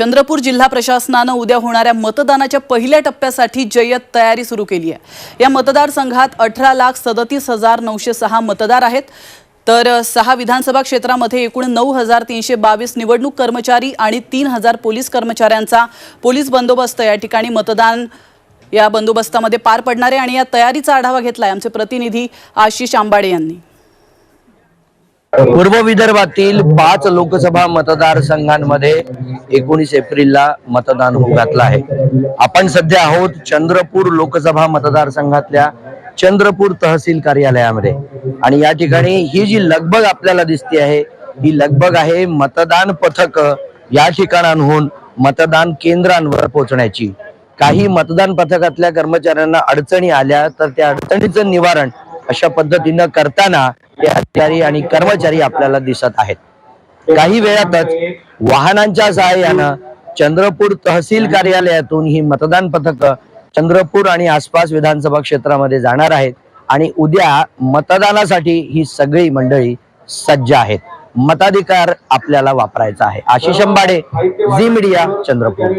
चंद्रपूर जिल्हा प्रशासनानं उद्या होणाऱ्या मतदानाच्या पहिल्या टप्प्यासाठी जय्यत तयारी सुरू केली आहे. या मतदारसंघात अठरा लाख सदतीस हजार नऊशे सहा मतदार आहेत. तर सहा विधानसभा क्षेत्रामध्ये एकूण नऊ हजार तीनशे बावीस निवडणूक कर्मचारी आणि तीन हजार पोलीस कर्मचाऱ्यांचा पोलीस बंदोबस्त या ठिकाणी मतदान या बंदोबस्तामध्ये पार पडणार आहे आणि या तयारीचा आढावा घेतला आहे आमचे प्रतिनिधी आशिष आंबाडे यांनी. पूर्व विदर्भातील पाच लोकसभा मतदारसंघांमध्ये एकोणीस एप्रिलला मतदान होऊ घातलं आहे. आपण सध्या आहोत चंद्रपूर लोकसभा मतदारसंघातल्या चंद्रपूर तहसील कार्यालयामध्ये. आणि या ठिकाणी ही जी लगबग आपल्याला दिसते आहे ही लगबग आहे मतदान पथक या ठिकाणांहून मतदान केंद्रांवर पोहोचण्याची. काही मतदान पथकातल्या कर्मचाऱ्यांना अडचणी आल्या तर त्या अडचणीचं निवारण अशा पद्धतीनं करताना ते अधिकारी आणि कर्मचारी आपल्याला दिसत आहेत. काही वेळातच वाहनांच्या सहाय्यानं चंद्रपूर तहसील कार्यालयातून ही मतदान पथक चंद्रपूर आणि आसपास विधानसभा क्षेत्रामध्ये जाणार आहेत आणि उद्या मतदानासाठी ही सगळी मंडळी सज्ज आहेत. मताधिकार आपल्याला वापरायचा आहे. Ashish Ambade Zee media Chandrapur.